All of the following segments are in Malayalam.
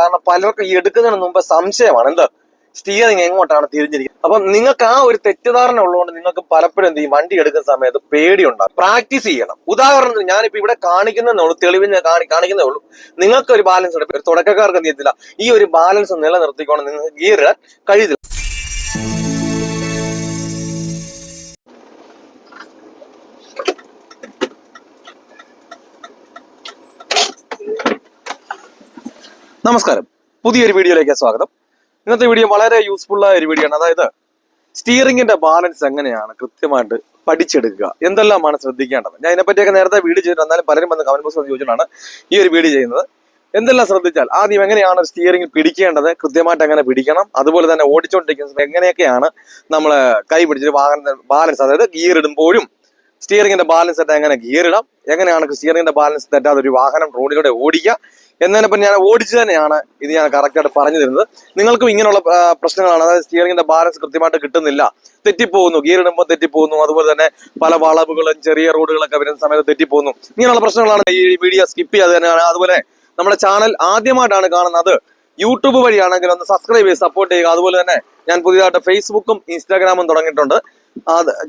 കാരണം പലർക്കും ഈ എടുക്കുന്നതിന് മുമ്പ് സംശയമാണ്. എന്താ? സ്റ്റിയറിംഗ് എങ്ങോട്ടാണ് തിരിഞ്ഞിരിക്കുന്നത്? അപ്പം നിങ്ങൾക്ക് ആ ഒരു തെറ്റിദ്ധാരണ ഉള്ളതുകൊണ്ട് നിങ്ങൾക്ക് പലപ്പോഴും എന്ത് ചെയ്യും? വണ്ടി എടുക്കുന്ന സമയത്ത് പേടിയുണ്ടാകും. പ്രാക്ടീസ് ചെയ്യണം. ഉദാഹരണത്തിന് ഞാനിപ്പോ ഇവിടെ കാണിക്കുന്നതേ ഉള്ളൂ. തെളിവിന് കാണി കാണിക്കുന്നേ ഉള്ളൂ. നിങ്ങൾക്ക് ഒരു ബാലൻസ് ഉണ്ട് തുടക്കക്കാർക്ക് എന്ത് ചെയ്യത്തില്ല? ഈ ഒരു ബാലൻസ് നിലനിർത്തിക്കൊണ്ട് നിങ്ങൾക്ക് ഗിയർ ഇടാൻ കഴിയത്തില്ല. നമസ്കാരം. പുതിയൊരു വീഡിയോയിലേക്ക് സ്വാഗതം. ഇന്നത്തെ വീഡിയോ വളരെ യൂസ്ഫുൾ ആയ ഒരു വീഡിയോ ആണ്. അതായത് സ്റ്റിയറിംഗിന്റെ ബാലൻസ് എങ്ങനെയാണ് കൃത്യമായിട്ട് പഠിച്ചെടുക്കുക? എന്തെല്ലാമാണ് ശ്രദ്ധിക്കേണ്ടത്? ഞാൻ ഇതിനെപ്പറ്റിയൊക്കെ നേരത്തെ വീഡിയോ ചെയ്തിട്ട് എന്നാലും പലരും വന്ന് കമന്റ് ബോക്സ് ചോദിച്ചിട്ടാണ് ഈ ഒരു വീഡിയോ ചെയ്യുന്നത്. എന്തെല്ലാം ശ്രദ്ധിച്ചാൽ ആദ്യം എങ്ങനെയാണ് സ്റ്റിയറിംഗ് പിടിക്കേണ്ടത്? കൃത്യമായിട്ട് എങ്ങനെ പിടിക്കണം? അതുപോലെ തന്നെ ഓടിച്ചുകൊണ്ടിരിക്കുന്ന എങ്ങനെയൊക്കെയാണ് നമ്മൾ കൈ പിടിച്ചിട്ട് വാഹനം ബാലൻസ് അതായത് ഗിയർ ഇടുമ്പോഴും സ്റ്റിയറിംഗിന്റെ ബാലൻസ് തെറ്റാൻ എങ്ങനെ ഗിയർ ഇടാം എങ്ങനെയാണ് സ്റ്റിയറിംഗിന്റെ ബാലൻസ് തെറ്റാതെ ഒരു വാഹനം റോഡിലൂടെ ഓടിക്കുക? എന്നതിനെപ്പറ്റി ഞാൻ ഓടിച്ചു തന്നെയാണ് ഇത് ഞാൻ കറക്റ്റായിട്ട് പറഞ്ഞു തരുന്നത് നിങ്ങൾക്കും ഇങ്ങനെയുള്ള പ്രശ്നങ്ങളാണ്. അതായത് സ്റ്റിയറിംഗിന്റെ ബാലൻസ് കൃത്യമായിട്ട് കിട്ടുന്നില്ല. തെറ്റിപ്പോകുന്നു. ഗിയർ ഇടുമ്പോൾ തെറ്റിപ്പോകുന്നു. അതുപോലെ തന്നെ പല വളവുകളും ചെറിയ റോഡുകളൊക്കെ വരുന്ന സമയത്ത് തെറ്റിപ്പോകുന്നു. ഇങ്ങനെയുള്ള പ്രശ്നങ്ങളാണ് ഈ വീഡിയോ സ്കിപ്പ് ചെയ്യാതെ തന്നെയാണ്. അതുപോലെ നമ്മുടെ ചാനൽ ആദ്യമായിട്ടാണ് കാണുന്നത്. യൂട്യൂബ് വഴിയാണെങ്കിൽ ഒന്ന് സബ്സ്ക്രൈബ് ചെയ്ത് സപ്പോർട്ട് ചെയ്യുക. അതുപോലെ തന്നെ ഞാൻ പുതിയതായിട്ട് ഫേസ്ബുക്കും ഇൻസ്റ്റാഗ്രാമും തുടങ്ങിയിട്ടുണ്ട്.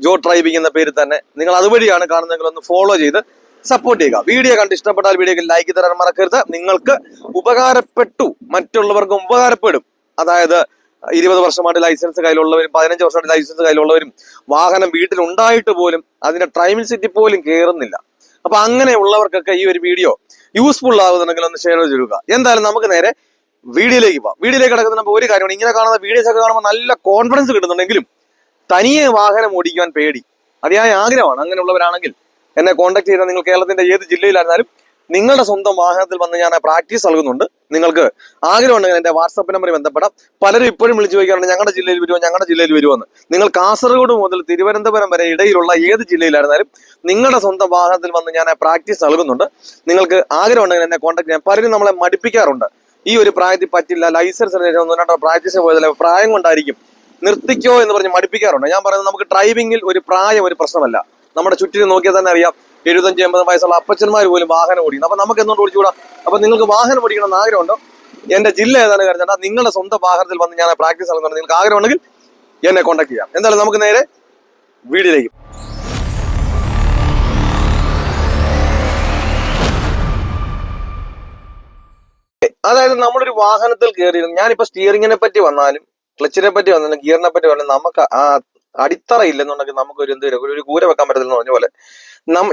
ജോ ഡ്രൈവിംഗ് എന്ന പേര് തന്നെ നിങ്ങൾ അതുവഴിയാണ് കാണുന്നതെങ്കിൽ ഒന്ന് ഫോളോ ചെയ്ത് സപ്പോർട്ട് ചെയ്യുക. വീഡിയോ കണ്ട് ഇഷ്ടപ്പെട്ടാൽ വീഡിയോക്ക് ലൈക്ക് തരാൻ മറക്കരുത്. നിങ്ങൾക്ക് ഉപകാരപ്പെട്ടു മറ്റുള്ളവർക്കും ഉപകാരപ്പെടും. അതായത് ഇരുപത് വർഷമായിട്ട് ലൈസൻസ് കയ്യിലുള്ളവരും പതിനഞ്ച് വർഷമായിട്ട് ലൈസൻസ് കയ്യിലുള്ളവരും വാഹനം വീട്ടിൽ ഉണ്ടായിട്ട് പോലും അതിന്റെ ടൈമിൽ സിറ്റി പോലും കയറുന്നില്ല അപ്പൊ അങ്ങനെയുള്ളവർക്കൊക്കെ ഈ ഒരു വീഡിയോ യൂസ്ഫുൾ ആകുന്നുണ്ടെങ്കിൽ ഒന്ന് ഷെയർ ചെയ്യുക. എന്തായാലും നമുക്ക് നേരെ വീഡിയോയിലേക്ക് പോവാം. വീഡിയോയിലേക്ക് കിടക്കുന്ന ഒരു കാര്യമാണ് ഇങ്ങനെ കാണുന്ന വീഡിയോസ് ഒക്കെ കാണുമ്പോൾ നല്ല കോൺഫിഡൻസ് കിട്ടുന്നുണ്ടെങ്കിലും തനിയെ വാഹനം ഓടിക്കുവാൻ പേടി. അതിയായ ആഗ്രഹമാണ്. അങ്ങനെയുള്ളവരാണെങ്കിൽ എന്നെ കോൺടാക്ട് ചെയ്താൽ നിങ്ങൾ കേരളത്തിന്റെ ഏത് ജില്ലയിലായിരുന്നാലും നിങ്ങളുടെ സ്വന്തം വാഹനത്തിൽ വന്ന് ഞാൻ പ്രാക്ടീസ് നൽകുന്നുണ്ട്. നിങ്ങൾക്ക് ആഗ്രഹമുണ്ടെങ്കിൽ എന്റെ വാട്സപ്പ് നമ്പർ ബന്ധപ്പെടാം. പലരും ഇപ്പോഴും വിളിച്ചു ചോദിക്കാറുണ്ട് ഞങ്ങളുടെ ജില്ലയിൽ വരുമോ ഞങ്ങളുടെ ജില്ലയിൽ വരുമോ നിങ്ങൾ കാസർഗോഡ് മുതൽ തിരുവനന്തപുരം വരെ ഇടയിലുള്ള ഏത് ജില്ലയിലായിരുന്നാലും നിങ്ങളുടെ സ്വന്തം വാഹനത്തിൽ വന്ന് ഞാൻ പ്രാക്ടീസ് നൽകുന്നുണ്ട്. നിങ്ങൾക്ക് ആഗ്രഹമുണ്ടെങ്കിൽ എന്നെ കോൺടാക്ട് ചെയ്യാം പലരും നമ്മളെ മടിപ്പിക്കാറുണ്ട്. ഈ ഒരു പ്രായത്തിൽ പറ്റില്ല. ലൈസൻസ് പ്രാക്ടീസ് പോയതല്ല. പ്രായം കൊണ്ടായിരിക്കും നിർത്തിക്കോ എന്ന് പറഞ്ഞ് മടിപ്പിക്കാറുണ്ട്. ഞാൻ പറയുന്നത് നമുക്ക് ഡ്രൈവിംഗിൽ ഒരു പ്രായം ഒരു പ്രശ്നമല്ല. നമ്മുടെ ചുറ്റിനും നോക്കിയാൽ തന്നെ അറിയാം എഴുപത്തഞ്ച് എൺപത് വയസ്സുള്ള അപ്പച്ചന്മാർ പോലും വാഹനം ഓടിക്കുന്നു. അപ്പൊ നമുക്ക് എന്തുകൊണ്ട് ഓടിച്ചുകൂടാ? അപ്പൊ നിങ്ങൾക്ക് വാഹനം ഓടിക്കണം എന്ന് ആഗ്രഹമുണ്ടോ? എന്റെ ജില്ല ഏതാണ് കരുതേണ്ട? നിങ്ങളുടെ സ്വന്തം വാഹനത്തിൽ വന്ന് ഞാൻ പ്രാക്ടീസ് ആണെന്ന് നിങ്ങൾക്ക് ആഗ്രഹമുണ്ടെങ്കിൽ എന്നെ കോൺടാക്ട് ചെയ്യാം. എന്തായാലും നമുക്ക് നേരെ വീടിലേക്ക് അതായത് നമ്മളൊരു വാഹനത്തിൽ കയറിയിരുന്നു. ഞാനിപ്പോ സ്റ്റിയറിങ്ങിനെ പറ്റി വന്നാലും ക്ലച്ചിനെ പറ്റി വന്നാലും ഗിയറിനെ പറ്റി വന്നാലും നമുക്ക് ആ അടിത്തറ ഇല്ലെന്നുണ്ടെങ്കിൽ നമുക്ക് ഒരു എന്തെങ്കിലും ഒരു കൂര വെക്കാൻ പറ്റത്തില്ലെന്ന് പറഞ്ഞ പോലെ.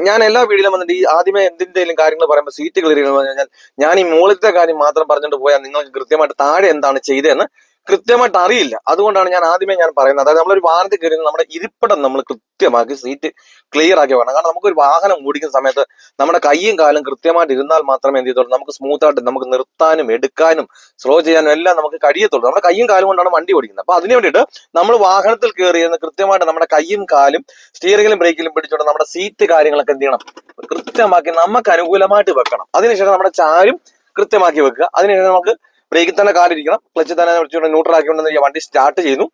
ഞാൻ എല്ലാ വീഡിയോയിലും വന്നിട്ട് ഈ ആദ്യമേ എന്തിന്റെയും കാര്യങ്ങൾ പറയുമ്പോൾ സീറ്റ് ക്ലിയർ ചെയ്യണമെന്ന് പറഞ്ഞു കഴിഞ്ഞാൽ ഞാൻ ഈ മുകളിലത്തെ കാര്യം മാത്രം പറഞ്ഞിട്ട് പോയാൽ നിങ്ങൾക്ക് കൃത്യമായിട്ട് താഴെ എന്താണ് ചെയ്തതെന്ന് കൃത്യമായിട്ട് അറിയില്ല. അതുകൊണ്ടാണ് ഞാൻ ആദ്യമേ ഞാൻ പറയുന്നത്. അതായത് നമ്മളൊരു വാഹനത്തിൽ കയറി നമ്മുടെ ഇരിപ്പിടം നമ്മൾ കൃത്യമാക്കി സീറ്റ് ക്ലിയർ ആക്കി വേണം കാരണം നമുക്കൊരു വാഹനം ഓടിക്കുന്ന സമയത്ത് നമ്മുടെ കൈയും കാലും കൃത്യമായിട്ട് ഇരുന്നാൽ മാത്രമേ എന്ത് ചെയ്തോളൂ നമുക്ക് സ്മൂത്ത് ആയിട്ട് നമുക്ക് നിർത്താനും എടുക്കാനും സ്ലോ ചെയ്യാനും എല്ലാം നമുക്ക് കഴിയത്തുള്ളൂ. നമ്മുടെ കൈയും കാലും കൊണ്ടാണ് വണ്ടി ഓടിക്കുന്നത്. അപ്പൊ അതിന് വേണ്ടിയിട്ട് നമ്മൾ വാഹനത്തിൽ കയറിയെന്ന് കൃത്യമായിട്ട് നമ്മുടെ കൈയും കാലും സ്റ്റിയറിംഗിലും ബ്രേക്കിലും പിടിച്ചോണ്ട് നമ്മുടെ സീറ്റ് കാര്യങ്ങളൊക്കെ എന്ത് ചെയ്യണം? കൃത്യമാക്കി നമുക്ക് അനുകൂലമായിട്ട് വെക്കണം. അതിനുശേഷം നമ്മുടെ ചാരും കൃത്യമാക്കി വെക്കുക. അതിനുശേഷം നമുക്ക് ബ്രേക്കിൽ തന്നെ കാലിരിക്കണം ക്ലച്ച് തന്നെ വെച്ചുകൊണ്ട് ന്യൂട്രൽ ആക്കിക്കൊണ്ട് ഈ വണ്ടി സ്റ്റാർട്ട് ചെയ്യുന്നു.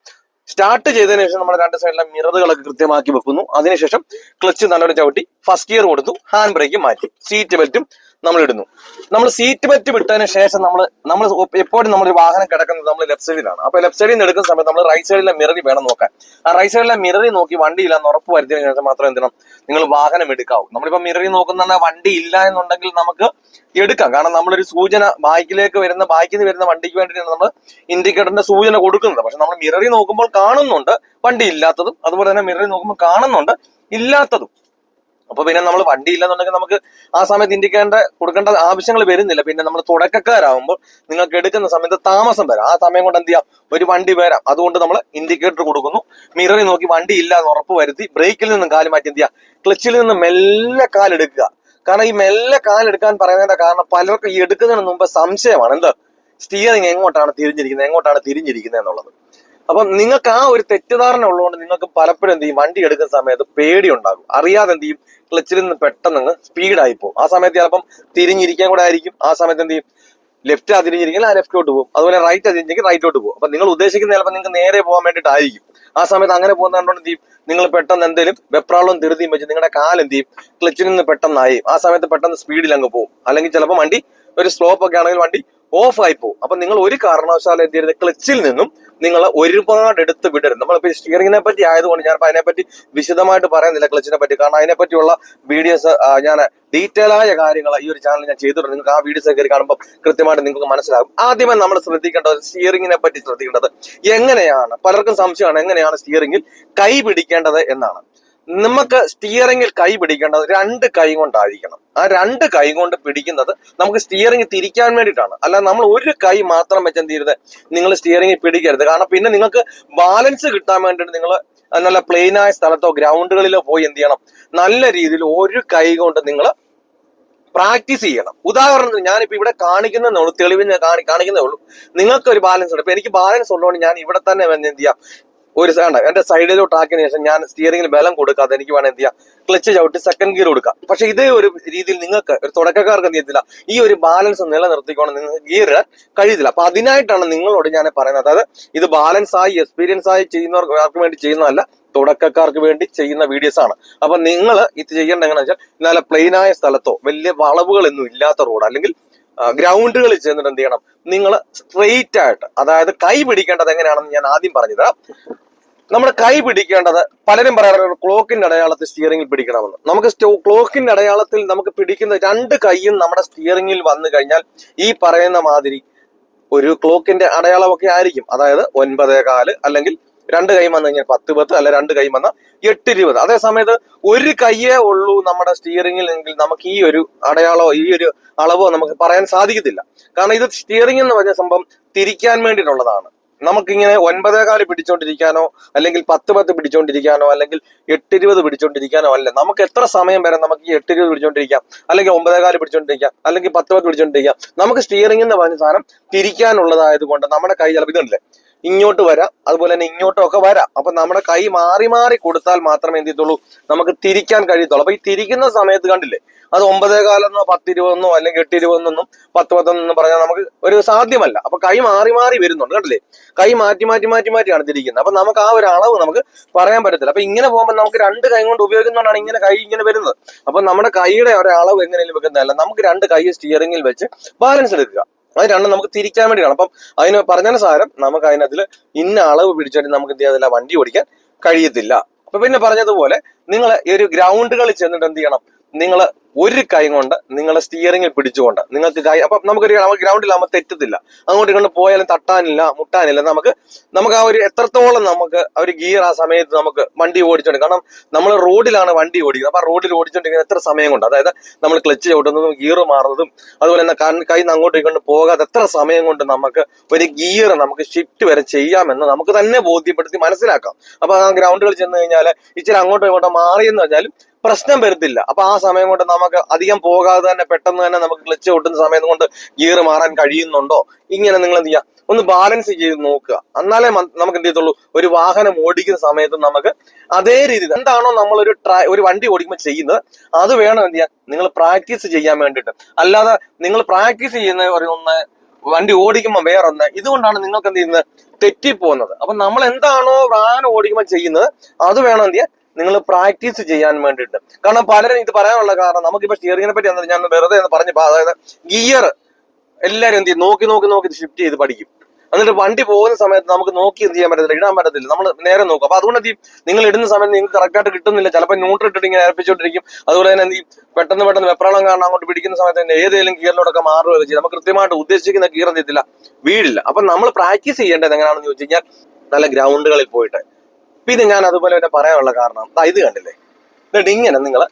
സ്റ്റാർട്ട് ചെയ്തതിനു ശേഷം നമ്മുടെ രണ്ട് സൈഡിലെ മിററുകളൊക്കെ കൃത്യമാക്കി വെക്കുന്നു. അതിനുശേഷം ക്ലച്ച് നല്ലൊരു ചവിട്ടി ഫസ്റ്റ് ഗിയർ കൊടുത്തു. ഹാൻഡ് ബ്രേക്ക് മാറ്റി. സീറ്റ് ബെൽറ്റും നമ്മൾ ഇടുന്നു നമ്മൾ സീറ്റ് ബെറ്റ് വിട്ടതിന് ശേഷം നമ്മൾ നമ്മൾ എപ്പോഴും നമ്മൾ ഒരു വാഹനം കിടക്കുന്നത് നമ്മൾ ലെഫ്റ്റ് സൈഡിലാണ് അപ്പൊ ലെഫ്റ്റ് സൈഡിൽ നിന്ന് എടുക്കുന്ന സമയത്ത് നമ്മൾ റൈറ്റ് സൈഡിലെ മിററി വേണം നോക്കാൻ. ആ റൈറ്റ് സൈഡിലെ മിററി നോക്കി വണ്ടി ഇല്ലാന്ന് ഉറപ്പ് വരുത്തിയതിനു ശേഷം മാത്രം എന്തിനും നിങ്ങൾ വാഹനം എടുക്കാവൂ. നമ്മളിപ്പോ മിററി നോക്കുന്ന വണ്ടി ഇല്ല എന്നുണ്ടെങ്കിൽ നമുക്ക് എടുക്കാം. കാരണം നമ്മളൊരു സൂചന ബൈക്കിലേക്ക് വരുന്ന ബൈക്കിൽ നിന്ന് വരുന്ന വണ്ടിക്ക് വേണ്ടിയിട്ടാണ് നമ്മൾ ഇൻഡിക്കേറ്ററിന്റെ സൂചന കൊടുക്കുന്നത്. പക്ഷെ നമ്മൾ മിററി നോക്കുമ്പോൾ കാണുന്നുണ്ട് വണ്ടി ഇല്ലാത്തതും അതുപോലെ തന്നെ മിററി നോക്കുമ്പോൾ കാണുന്നുണ്ട് ഇല്ലാത്തതും. അപ്പൊ പിന്നെ നമ്മൾ വണ്ടി ഇല്ലെന്നുണ്ടെങ്കിൽ നമുക്ക് ആ സമയത്ത് ഇൻഡിക്കേറ്റർ കൊടുക്കേണ്ട ആവശ്യങ്ങൾ വരുന്നില്ല. പിന്നെ നമ്മൾ തുടക്കക്കാരാകുമ്പോൾ നിങ്ങൾക്ക് എടുക്കുന്ന സമയത്ത് താമസം വരാം. ആ സമയം കൊണ്ട് എന്ത് ചെയ്യാം? ഒരു വണ്ടി വരാം. അതുകൊണ്ട് നമ്മൾ ഇൻഡിക്കേറ്റർ കൊടുക്കുന്നു. മിററിൽ നോക്കി വണ്ടി ഇല്ല എന്ന് ഉറപ്പ് വരുത്തി ബ്രേക്കിൽ നിന്നും കാൽ മാറ്റി എന്ത് ചെയ്യുക ക്ലച്ചിൽ നിന്ന് മെല്ലെ കാലെടുക്കുക. കാരണം ഈ മെല്ലെ കാലെടുക്കാൻ പറയുന്നതിന്റെ കാരണം പലർക്കും ഈ എടുക്കുന്നതിന് മുമ്പ് സംശയമാണ്. എന്താ? സ്റ്റിയറിങ് എങ്ങോട്ടാണ് തിരിഞ്ഞിരിക്കുന്നത്? എങ്ങോട്ടാണ് തിരിഞ്ഞിരിക്കുന്നത് എന്നുള്ളത്. അപ്പം നിങ്ങൾക്ക് ആ ഒരു തെറ്റിദ്ധാരണ ഉള്ളതുകൊണ്ട് നിങ്ങൾക്ക് പലപ്പോഴും എന്ത് ചെയ്യും? വണ്ടി എടുക്കുന്ന സമയത്ത് പേടി ഉണ്ടാകും അറിയാതെ എന്ത് ചെയ്യും? ക്ലച്ചിൽ നിന്ന് പെട്ടെന്ന് സ്പീഡായി പോകും. ആ സമയത്ത് ചിലപ്പം തിരിഞ്ഞിരിക്കാൻ കൂടെ ആയിരിക്കും. ആ സമയത്ത് എന്ത് ചെയ്യും? ലെഫ്റ്റ് ആ ലെഫ്റ്റോട്ട് പോകും. അതുപോലെ റൈറ്റ് അതിരിഞ്ഞെങ്കിൽ റൈറ്റോട്ട് പോകും. അപ്പൊ നിങ്ങൾ ഉദ്ദേശിക്കുന്ന ചിലപ്പോൾ നിങ്ങൾക്ക് നേരെ പോകാൻ വേണ്ടിയിട്ടായിരിക്കും. ആ സമയത്ത് അങ്ങനെ പോകുന്ന കണ്ടുകൊണ്ട് എന്ത് ചെയ്യും? നിങ്ങൾ പെട്ടെന്ന് എന്തെങ്കിലും വെപ്രാളം ധൃതിയും വെച്ച് നിങ്ങളുടെ കാൽ എന്ത് ചെയ്യും? ക്ലച്ചിൽ നിന്ന് പെട്ടെന്നായി. ആ സമയത്ത് പെട്ടെന്ന് സ്പീഡിൽ അങ്ങ് പോകും. അല്ലെങ്കിൽ ചിലപ്പോൾ വണ്ടി ഒരു സ്ലോപ്പ് ഒക്കെ ആണെങ്കിൽ വണ്ടി ഓഫ് ആയി പോകും. അപ്പൊ നിങ്ങൾ ഒരു കാരണവശാലും എന്ത് ചെയ്യരുത്? ക്ലച്ചിൽ നിന്നും നിങ്ങൾ ഒരുപാട് എടുത്ത് വിടരുത്. നമ്മളിപ്പോ സ്റ്റിയറിങ്ങിനെ പറ്റി ആയതുകൊണ്ട് ഞാൻ അതിനെപ്പറ്റി വിശദമായിട്ട് പറയുന്നില്ല ക്ലച്ചിനെ പറ്റി. കാരണം അതിനെപ്പറ്റിയുള്ള വീഡിയോസ് ഞാൻ ഡീറ്റെയിൽ ആയ കാര്യങ്ങൾ ഈ ഒരു ചാനൽ ഞാൻ ചെയ്തിട്ടുണ്ട്. നിങ്ങൾക്ക് ആ വീഡിയോസ് കയറി കാണുമ്പോൾ കൃത്യമായിട്ട് നിങ്ങൾക്ക് മനസ്സിലാകും. ആദ്യമേ നമ്മൾ ശ്രദ്ധിക്കേണ്ടത് സ്റ്റിയറിങ്ങിനെ പറ്റി ശ്രദ്ധിക്കേണ്ടത് എങ്ങനെയാണ്? പലർക്കും സംശയമാണ് എങ്ങനെയാണ് സ്റ്റിയറിങ്ങിൽ കൈ പിടിക്കേണ്ടത് എന്നാണ്. നമുക്ക് സ്റ്റിയറിംഗിൽ കൈ പിടിക്കേണ്ടത് രണ്ട് കൈ കൊണ്ടായിരിക്കണം. ആ രണ്ട് കൈ കൊണ്ട് പിടിക്കുന്നത് നമുക്ക് സ്റ്റിയറിംഗ് തിരിക്കാൻ വേണ്ടിയിട്ടാണ്. അല്ല നമ്മൾ ഒരു കൈ മാത്രം വെച്ച് എന്ത് ചെയ്യരുത്? നിങ്ങൾ സ്റ്റിയറിംഗ് പിടിക്കരുത്. കാരണം പിന്നെ നിങ്ങൾക്ക് ബാലൻസ് കിട്ടാൻ വേണ്ടിയിട്ട് നിങ്ങൾ നല്ല പ്ലെയിനായ സ്ഥലത്തോ ഗ്രൗണ്ടുകളിലോ പോയി എന്ത് ചെയ്യണം? നല്ല രീതിയിൽ ഒരു കൈ കൊണ്ട് നിങ്ങൾ പ്രാക്ടീസ് ചെയ്യണം. ഉദാഹരണത്തിന് ഞാനിപ്പോൾ ഇവിടെ കാണിക്കുന്നേ ഉള്ളൂ തെളിവിന് ഞാൻ കാണി കാണിക്കുന്നേ ഉള്ളൂ. നിങ്ങൾക്ക് ഒരു ബാലൻസ് ഉണ്ട്. ഇപ്പൊ എനിക്ക് ബാലൻസ് ഉള്ളതുകൊണ്ട് ഞാൻ ഇവിടെ തന്നെ എന്ത് ചെയ്യാം? ഒരു വേണ്ട എന്റെ സൈഡിലോട്ട് ആക്കിയതിനു ശേഷം ഞാൻ സ്റ്റിയറിംഗിൽ ബലം കൊടുക്കാതെ എനിക്ക് വേണം എന്ത് ചെയ്യാം? ക്ലച്ച് ചവിട്ടി സെക്കൻഡ് ഗിയർ കൊടുക്കാം. പക്ഷെ ഇതേ ഒരു രീതിയിൽ നിങ്ങൾക്ക് ഒരു തുടക്കക്കാർക്ക് എന്ത് ചെയ്യത്തില്ല. ഈ ഒരു ബാലൻസ് നിലനിർത്തിക്കൊണ്ട് നിങ്ങൾക്ക് ഗിയർ ഇടാൻ കഴിയത്തില്ല. അപ്പൊ അതിനായിട്ടാണ് നിങ്ങളോട് ഞാൻ പറയുന്നത്. അതായത് ഇത് ബാലൻസ് ആയി എക്സ്പീരിയൻസ് ആയി ചെയ്യുന്നവർക്ക് വേണ്ടി ചെയ്യുന്നതല്ല തുടക്കക്കാർക്ക് വേണ്ടി ചെയ്യുന്ന വീഡിയോസ് ആണ്. അപ്പൊ നിങ്ങൾ ഇത് ചെയ്യേണ്ട എങ്ങനെയാ വെച്ചാൽ നല്ല പ്ലെയിനായ സ്ഥലത്തോ വലിയ വളവുകളൊന്നും ഇല്ലാത്ത റോഡ് അല്ലെങ്കിൽ ഗ്രൗണ്ടുകളിൽ ചെന്നിട്ട് എന്ത് ചെയ്യണം? നിങ്ങൾ സ്ട്രെയിറ്റ് ആയിട്ട് അതായത് കൈ പിടിക്കേണ്ടത് എങ്ങനെയാണെന്ന് ഞാൻ ആദ്യം പറഞ്ഞുതരാം. നമ്മുടെ കൈ പിടിക്കേണ്ടത് പലരും പറയാറുണ്ട് ക്ലോക്കിന്റെ അടയാളത്തിൽ സ്റ്റിയറിംഗിൽ പിടിക്കണമെന്ന്. നമുക്ക് ക്ലോക്കിന്റെ അടയാളത്തിൽ നമുക്ക് പിടിക്കുന്ന രണ്ട് കൈയും നമ്മുടെ സ്റ്റിയറിംഗിൽ വന്നു കഴിഞ്ഞാൽ ഈ പറയുന്ന മാതിരി ഒരു ക്ലോക്കിന്റെ അടയാളമൊക്കെ ആയിരിക്കും. അതായത് ഒൻപതേ കാൽ അല്ലെങ്കിൽ രണ്ട് കൈ വന്നു കഴിഞ്ഞാൽ പത്ത് പത്ത് അല്ല രണ്ട് കൈ വന്ന എട്ട് ഇരുപത്. അതേ സമയത്ത് ഒരു കൈയേ ഉള്ളൂ നമ്മുടെ സ്റ്റിയറിംഗിൽ എങ്കിൽ നമുക്ക് ഈ ഒരു അടയാളമോ ഈ ഒരു അളവോ നമുക്ക് പറയാൻ സാധിക്കത്തില്ല. കാരണം ഇത് സ്റ്റിയറിംഗ് എന്ന് പറഞ്ഞ സംഭവം തിരിക്കാൻ വേണ്ടിയിട്ടുള്ളതാണ്. നമുക്കിങ്ങനെ ഒൻപതേ കാൽ പിടിച്ചോണ്ടിരിക്കാനോ അല്ലെങ്കിൽ പത്ത് പത്ത് പിടിച്ചോണ്ടിരിക്കാനോ അല്ലെങ്കിൽ എട്ടിരുപത് പിടിച്ചോണ്ടിരിക്കാനോ അല്ല. നമുക്ക് എത്ര സമയം വരെ നമുക്ക് ഈ എട്ടിരുപത് പിടിച്ചോണ്ടിരിക്കാം? അല്ലെങ്കിൽ ഒമ്പതേ കാൽ പിടിച്ചോണ്ടിരിക്കാം? അല്ലെങ്കിൽ പത്ത് പത്ത് പിടിച്ചോണ്ടിരിക്കാം? നമുക്ക് സ്റ്റിയറിംഗ് എന്ന് പറഞ്ഞ സാധനം തിരിക്കാനുള്ളതായത് കൊണ്ട് നമ്മുടെ കൈ ചിലപ്പോൾ ഇതുണ്ടല്ലേ? ഇങ്ങോട്ട് വരാം. അതുപോലെ തന്നെ ഇങ്ങോട്ടും ഒക്കെ വരാം. അപ്പൊ നമ്മുടെ കൈ മാറി മാറി കൊടുത്താൽ മാത്രമേ എന്ത് ചെയ്യത്തുള്ളൂ? നമുക്ക് തിരിക്കാൻ കഴിയത്തുള്ളൂ. അപ്പൊ ഈ തിരിക്കുന്ന സമയത്ത് കണ്ടില്ലേ? അത് ഒമ്പതേ കാലെന്നോ പത്തിരുപതെന്നോ അല്ലെങ്കിൽ എട്ടിരുപതെന്നൊന്നും പത്ത് പത്തൊന്നും പറഞ്ഞാൽ നമുക്ക് ഒരു സാധ്യമല്ല. അപ്പൊ കൈ മാറി മാറി വരുന്നുണ്ട് കണ്ടില്ലേ? കൈ മാറ്റി മാറ്റി മാറ്റി മാറ്റിയാണ് തിരിക്കുന്നത് അപ്പൊ നമുക്ക് ആ ഒരു അളവ് നമുക്ക് പറയാൻ പറ്റത്തില്ല. അപ്പൊ ഇങ്ങനെ പോകുമ്പോൾ നമുക്ക് രണ്ട് കൈ കൊണ്ട് ഉപയോഗിക്കുന്നതുകൊണ്ടാണ് ഇങ്ങനെ കൈ ഇങ്ങനെ വരുന്നത്. അപ്പൊ നമ്മുടെ കൈയുടെ ഒരു അളവ് എങ്ങനെയും വെക്കുന്നതല്ല. നമുക്ക് രണ്ട് കൈ സ്റ്റിയറിംഗിൽ വെച്ച് ബാലൻസ് എടുക്കുക. അത് രണ്ടും നമുക്ക് തിരിക്കാൻ വേണ്ടിയാണ് അപ്പം അതിന് പറഞ്ഞ സാരം നമുക്ക് അതിനകത്തിൽ ഇന്ന അളവ് പിടിച്ചിട്ട് നമുക്ക് എന്ത് ചെയ്യാതില്ല വണ്ടി ഓടിക്കാൻ കഴിയത്തില്ല. അപ്പൊ പിന്നെ പറഞ്ഞതുപോലെ നിങ്ങൾ ഈ ഒരു ഗ്രൗണ്ടുകളിൽ ചെന്നിട്ട് എന്ത് ചെയ്യണം? നിങ്ങൾ ഒരു കൈ കൊണ്ട് നിങ്ങളെ സ്റ്റിയറിംഗിൽ പിടിച്ചുകൊണ്ട് നിങ്ങൾക്ക് കൈ അപ്പൊ നമുക്കൊരു നമുക്ക് ഗ്രൗണ്ടിൽ നമ്മൾ തെറ്റത്തില്ല. അങ്ങോട്ട് ഇങ്ങോട്ട് പോയാലും തട്ടാനില്ല മുട്ടാനില്ല. നമുക്ക് നമുക്ക് ആ ഒരു എത്രത്തോളം നമുക്ക് ആ ഒരു ഗിയർ ആ സമയത്ത് നമുക്ക് വണ്ടി ഓടിച്ചോണ്ട് കാരണം നമ്മൾ റോഡിലാണ് വണ്ടി ഓടിക്കുന്നത്. അപ്പൊ റോഡിൽ ഓടിച്ചോണ്ടിരിക്കുന്നത് എത്ര സമയം കൊണ്ട് അതായത് നമ്മൾ ക്ലച്ച് ചവിട്ടുന്നതും ഗിയർ മാറുന്നതും അതുപോലെ തന്നെ കൈ കൈ അങ്ങോട്ട് ഇങ്ങോട്ട് പോകാതെ എത്ര സമയം കൊണ്ട് നമുക്ക് ഒരു ഗിയർ നമുക്ക് ഷിഫ്റ്റ് വരെ ചെയ്യാമെന്ന് നമുക്ക് തന്നെ ബോധ്യപ്പെടുത്തി മനസ്സിലാക്കാം. അപ്പൊ ആ ഗ്രൗണ്ടുകളിൽ ചെന്ന് കഴിഞ്ഞാൽ ഇച്ചിരി അങ്ങോട്ടും ഇങ്ങോട്ടും മാറിയെന്ന് പറഞ്ഞാലും പ്രശ്നം വരുത്തില്ല അപ്പൊ ആ സമയം കൊണ്ട് നമുക്ക് അധികം പോകാതെ തന്നെ പെട്ടെന്ന് തന്നെ നമുക്ക് ക്ലച്ച് ഒട്ടുന്ന സമയം കൊണ്ട് ഗിയർ മാറാൻ കഴിയുന്നുണ്ടോ? ഇങ്ങനെ നിങ്ങൾ എന്ത് ചെയ്യുക ഒന്ന് ബാലൻസ് ചെയ്ത് നോക്കുക. എന്നാലേ നമുക്ക് എന്ത് ചെയ്യത്തുള്ളൂ? ഒരു വാഹനം ഓടിക്കുന്ന സമയത്ത് നമുക്ക് അതേ രീതിയിൽ എന്താണോ നമ്മൾ ഒരു ട്രാ ഒരു വണ്ടി ഓടിക്കുമ്പോൾ ചെയ്യുന്നത് അത് വേണം എന്ത് ചെയ്യാൻ? നിങ്ങൾ പ്രാക്ടീസ് ചെയ്യാൻ വേണ്ടിയിട്ട്. അല്ലാതെ നിങ്ങൾ പ്രാക്ടീസ് ചെയ്യുന്ന ഒരു ഒന്ന് വണ്ടി ഓടിക്കുമ്പോൾ വേറൊന്ന് ഇതുകൊണ്ടാണ് നിങ്ങൾക്ക് എന്ത് ചെയ്യുന്നത്? തെറ്റിപ്പോകുന്നത്. അപ്പൊ നമ്മൾ എന്താണോ വാഹനം ഓടിക്കുമ്പോൾ ചെയ്യുന്നത് അത് വേണം എന്ത് ചെയ്യാൻ? നിങ്ങൾ പ്രാക്ടീസ് ചെയ്യാൻ വേണ്ടിയിട്ട്. കാരണം പലരും ഇത് പറയാനുള്ള കാരണം നമുക്കിപ്പോൾ സ്റ്റിയറിങ്ങിനെ പറ്റി എന്താ ഞാൻ വെറുതെ എന്ന് പറഞ്ഞു അതായത് ഗിയർ എല്ലാവരും എന്ത് ചെയ്യും? നോക്കി നോക്കി നോക്കി ഷിഫ്റ്റ് ചെയ്ത് പഠിക്കും. എന്നിട്ട് വണ്ടി പോകുന്ന സമയത്ത് നമുക്ക് നോക്കി എന്ത് ചെയ്യാൻ പറ്റത്തില്ല ഇടാൻ പറ്റത്തില്ല. നമ്മൾ നേരെ നോക്കും. അപ്പൊ അതുകൊണ്ട് എന്ത് നിങ്ങൾ ഇടുന്ന സമയത്ത് നിങ്ങൾക്ക് കറക്റ്റായിട്ട് കിട്ടുന്നില്ല. ചിലപ്പോൾ ന്യൂട്രൽ ഇട്ടിട്ട് ഇങ്ങനെ ഏൽപ്പിച്ചോണ്ടിരിക്കും അതുപോലെ തന്നെ എന്ത് പെട്ടെന്ന് പെട്ടെന്ന് വെപ്രാളം കാരണം അങ്ങോട്ട് പിടിക്കുന്ന സമയത്ത് തന്നെ ഏതെങ്കിലും ഗിയറിലോടൊക്കെ മാറുകയൊക്കെ ചെയ്യും. നമുക്ക് കൃത്യമായിട്ട് ഉദ്ദേശിക്കുന്ന ഗിയർ എന്ത് ചെയ്യത്തില്ല വീഴില്ല. അപ്പൊ നമ്മൾ പ്രാക്ടീസ് ചെയ്യേണ്ടത് എങ്ങനെയാണെന്ന് ചോദിച്ചു കഴിഞ്ഞാൽ നല്ല ഗ്രൗണ്ടുകളിൽ പോയിട്ട്. പിന്നെ ഞാൻ അതുപോലെ തന്നെ പറയാനുള്ള കാരണം ഇത് കണ്ടില്ലേ? എന്നിട്ട് ഇങ്ങനെ നിങ്ങൾ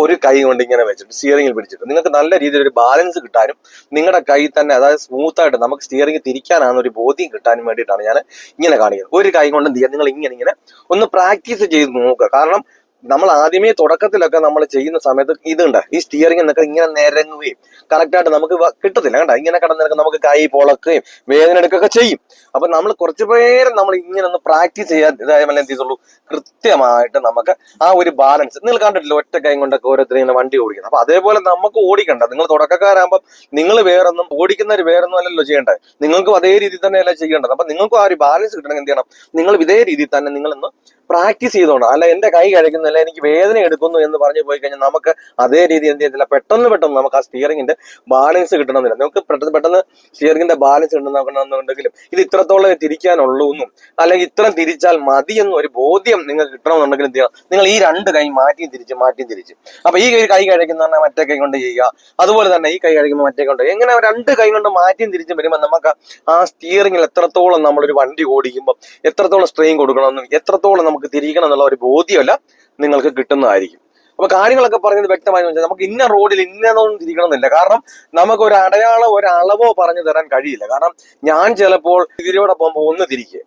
ഒരു കൈ കൊണ്ട് ഇങ്ങനെ വെച്ചിട്ട് സ്റ്റിയറിംഗിൽ പിടിച്ചിട്ട് നിങ്ങൾക്ക് നല്ല രീതിയിൽ ഒരു ബാലൻസ് കിട്ടാനും നിങ്ങളുടെ കൈ തന്നെ അതായത് സ്മൂത്ത് ആയിട്ട് നമുക്ക് സ്റ്റിയറിംഗ് തിരിക്കാനാണ് ഒരു ബോധ്യം കിട്ടാനും വേണ്ടിയിട്ടാണ് ഞാൻ ഇങ്ങനെ കാണിക്കുന്നത്. ഒരു കൈ കൊണ്ട് നിങ്ങൾ ഇങ്ങനെ ഇങ്ങനെ ഒന്ന് പ്രാക്ടീസ് ചെയ്ത് നോക്കുക. കാരണം നമ്മൾ ആദ്യമേ തുടക്കത്തിലൊക്കെ നമ്മൾ ചെയ്യുന്ന സമയത്ത് ഇതുണ്ട് ഈ സ്റ്റിയറിംഗ് എന്നൊക്കെ ഇങ്ങനെ നിരങ്ങുകയും കറക്റ്റായിട്ട് നമുക്ക് കിട്ടത്തില്ല. കണ്ട? ഇങ്ങനെ കിടന്നിറങ്ങി നമുക്ക് കൈ പൊളക്കുകയും വേദന എടുക്കുകയൊക്കെ ചെയ്യും. അപ്പൊ നമ്മൾ കുറച്ചു പേരും നമ്മൾ ഇങ്ങനെ ഒന്ന് പ്രാക്ടീസ് ചെയ്യാൻ എന്ത് ചെയ്തുള്ളൂ? കൃത്യമായിട്ട് നമുക്ക് ആ ഒരു ബാലൻസ് നിങ്ങൾ കണ്ടിട്ടില്ല? ഒറ്റ കൈ കൊണ്ടൊക്കെ ഓരോരുത്തരും ഇങ്ങനെ വണ്ടി ഓടിക്കണം അപ്പൊ അതേപോലെ നമുക്ക് ഓടിക്കണ്ട. നിങ്ങൾ തുടക്കക്കാരാകുമ്പോൾ നിങ്ങൾ വേറൊന്നും ഓടിക്കുന്നവർ വേറൊന്നും അല്ലല്ലോ ചെയ്യേണ്ടത്. നിങ്ങൾക്കും അതേ രീതിയിൽ തന്നെയല്ല ചെയ്യേണ്ടത്. അപ്പൊ നിങ്ങൾക്കും ആ ഒരു ബാലൻസ് കിട്ടണമെങ്കിൽ എന്ത് ചെയ്യണം? നിങ്ങൾ ഇതേ രീതിയിൽ തന്നെ നിങ്ങളൊന്ന് പ്രാക്ടീസ് ചെയ്തോണം. അല്ല എന്റെ കൈ കഴിക്കുന്നില്ല എനിക്ക് വേദന എടുക്കുന്നു എന്ന് പറഞ്ഞു പോയി കഴിഞ്ഞാൽ നമുക്ക് അതേ രീതി എന്ത് ചെയ്യത്തില്ല. പെട്ടെന്ന് പെട്ടെന്ന് നമുക്ക് ആ സ്റ്റിയറിംഗിന്റെ ബാലൻസ് കിട്ടണമെന്നില്ല. നമുക്ക് പെട്ടെന്ന് പെട്ടെന്ന് സ്റ്റിയറിംഗിന്റെ ബാലൻസ് കിട്ടണമെന്നുണ്ടെങ്കിലും ഇത് ഇത്രത്തോളം തിരിക്കാനുള്ളൂ എന്നും അല്ലെങ്കിൽ ഇത്രയും തിരിച്ചാൽ മതിയെന്നും ഒരു ബോധ്യം നിങ്ങൾക്ക് കിട്ടണമെന്നുണ്ടെങ്കിൽ എന്ത് ചെയ്യണം? നിങ്ങൾ ഈ രണ്ട് കൈ മാറ്റിയും തിരിച്ച് മാറ്റിയും തിരിച്ച്. അപ്പൊ ഈ ഒരു കൈ കഴിക്കുന്ന മറ്റേ കൈ കൊണ്ട് ചെയ്യുക. അതുപോലെ തന്നെ ഈ കൈ കഴിക്കുമ്പോൾ മറ്റേ കൊണ്ട് എങ്ങനെ രണ്ട് കൈ കൊണ്ട് മാറ്റിയും തിരിച്ചും വരുമ്പോൾ നമുക്ക് ആ സ്റ്റിയറിംഗിൽ എത്രത്തോളം നമ്മളൊരു വണ്ടി ഓടിക്കുമ്പോൾ എത്രത്തോളം സ്ട്രെയിൻ കൊടുക്കണമെന്നും എത്രത്തോളം നമുക്ക് തിരിക്കണം എന്നുള്ള ഒരു ബോധ്യമല്ല നിങ്ങൾക്ക് കിട്ടുന്നതായിരിക്കും. അപ്പൊ കാര്യങ്ങളൊക്കെ പറഞ്ഞത് വ്യക്തമായി വെച്ചാൽ നമുക്ക് ഇന്ന റോഡിൽ ഇന്നതൊന്നും തിരിക്കണം എന്നില്ല കാരണം നമുക്ക് ഒരു അടയാളോ ഒരു അളവോ പറഞ്ഞു തരാൻ കഴിയില്ല. കാരണം ഞാൻ ചിലപ്പോൾ ഇതിലൂടെ പോകുമ്പോൾ ഒന്ന് തിരിക്കുക.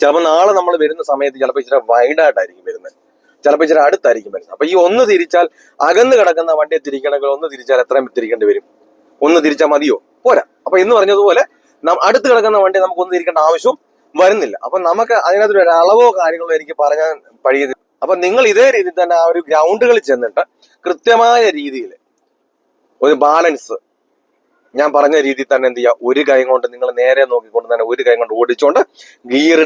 ചിലപ്പോൾ നാളെ നമ്മൾ വരുന്ന സമയത്ത് ചിലപ്പോൾ ഇച്ചിരി വൈഡായിട്ടായിരിക്കും വരുന്നത്. ചിലപ്പോൾ ഇച്ചിരി അടുത്തായിരിക്കും വരുന്നത്. അപ്പൊ ഈ ഒന്ന് തിരിച്ചാൽ അകന്ന് കിടക്കുന്ന വണ്ടിയെ തിരിക്കണമെങ്കിൽ ഒന്ന് തിരിച്ചാൽ എത്രയും തിരിക്കേണ്ടി വരും. ഒന്ന് തിരിച്ചാൽ മതിയോ? പോരാ. അപ്പൊ എന്ന് പറഞ്ഞതുപോലെ അടുത്ത് കിടക്കുന്ന വണ്ടി നമുക്ക് ഒന്ന് തിരിക്കേണ്ട ആവശ്യവും വരുന്നില്ല. അപ്പൊ നമുക്ക് അതിനകത്തൊരു ഒരു അളവോ കാര്യങ്ങളോ എനിക്ക് പറയാൻ കഴിയുന്നില്ല അപ്പൊ നിങ്ങൾ ഇതേ രീതിയിൽ തന്നെ ആ ഒരു ഗ്രൗണ്ടുകളിൽ ചെന്നിട്ട് കൃത്യമായ രീതിയിൽ ഒരു ബാലൻസ് ഞാൻ പറഞ്ഞ രീതിയിൽ തന്നെ എന്ത് ചെയ്യുക ഒരു കൈ കൊണ്ട് നിങ്ങൾ നേരെ നോക്കിക്കൊണ്ട് തന്നെ ഒരു കൈ കൊണ്ട് ഓടിച്ചുകൊണ്ട് ഗിയർ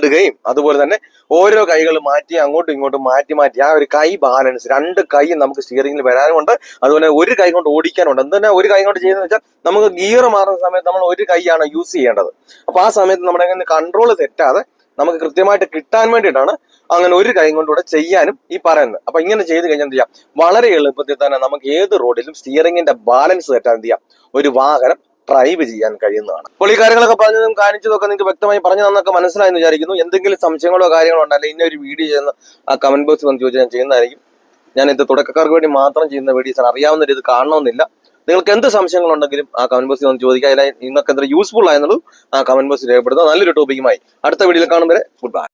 അതുപോലെ തന്നെ ഓരോ കൈകൾ മാറ്റി അങ്ങോട്ടും ഇങ്ങോട്ടും മാറ്റി മാറ്റി ആ ഒരു കൈ ബാലൻസ് രണ്ട് കൈ നമുക്ക് സ്റ്റിയറിംഗിൽ വരാനുമുണ്ട്. അതുപോലെ ഒരു കൈ കൊണ്ട് ഓടിക്കാനുണ്ട്. എന്ത് ഒരു കൈ കൊണ്ട് ചെയ്യുന്നത് വെച്ചാൽ നമുക്ക് ഗിയർ മാറുന്ന സമയത്ത് നമ്മൾ ഒരു കൈയാണ് യൂസ് ചെയ്യേണ്ടത്. അപ്പൊ ആ സമയത്ത് നമ്മുടെ കൺട്രോൾ തെറ്റാതെ നമുക്ക് കൃത്യമായിട്ട് കിട്ടാൻ വേണ്ടിയിട്ടാണ് അങ്ങനെ ഒരു കൈ കൊണ്ടുകൂടെ ചെയ്യാനും ഈ പറയുന്നത്. അപ്പൊ ഇങ്ങനെ ചെയ്ത് കഴിഞ്ഞാൽ എന്ത് ചെയ്യാം? വളരെ എളുപ്പത്തിൽ തന്നെ നമുക്ക് ഏത് റോഡിലും സ്റ്റിയറിംഗിന്റെ ബാലൻസ് തെറ്റാൻ എന്ത് ചെയ്യാം? ഒരു വാഹനം ഡ്രൈവ് ചെയ്യാൻ കഴിയുന്നതാണ്. അപ്പോൾ ഈ കാര്യങ്ങളൊക്കെ പറഞ്ഞതും കാണിച്ചതൊക്കെ നിങ്ങൾക്ക് വ്യക്തമായി പറഞ്ഞു തന്നൊക്കെ മനസ്സിലായെന്ന് വിചാരിക്കുന്നു. എന്തെങ്കിലും സംശയങ്ങളോ കാര്യങ്ങളോ ഉണ്ടെങ്കിൽ ഇന്ന ഒരു വീഡിയോ ചെയ്യുന്ന ആ കമന്റ് ബോക്സ് വന്ന് ചോദിച്ചാൽ ഞാൻ ചെയ്യുന്നതായിരിക്കും. ഞാൻ ഇത് തുടക്കക്കാർക്ക് വേണ്ടി മാത്രം ചെയ്യുന്ന വീഡിയോസ് ആണ്. അറിയാവുന്ന ഇത് കാണണമെന്നില്ല. നിങ്ങൾക്ക് എന്ത് സംശയങ്ങളുണ്ടെങ്കിലും ആ കമന്റ് ബോക്സിൽ വന്ന് ചോദിക്കുക അതിൽ നിങ്ങൾക്ക് എന്തെങ്കിലും യൂസ്ഫുൾ ആയെന്നുള്ളൂ ആ കമന്റ് ബോക്സിൽ രേഖപ്പെടുത്തുക നല്ലൊരു ടോപ്പിക്കുമായി അടുത്ത വീഡിയോയിൽ കാണും വരെ ഗുഡ് ബൈ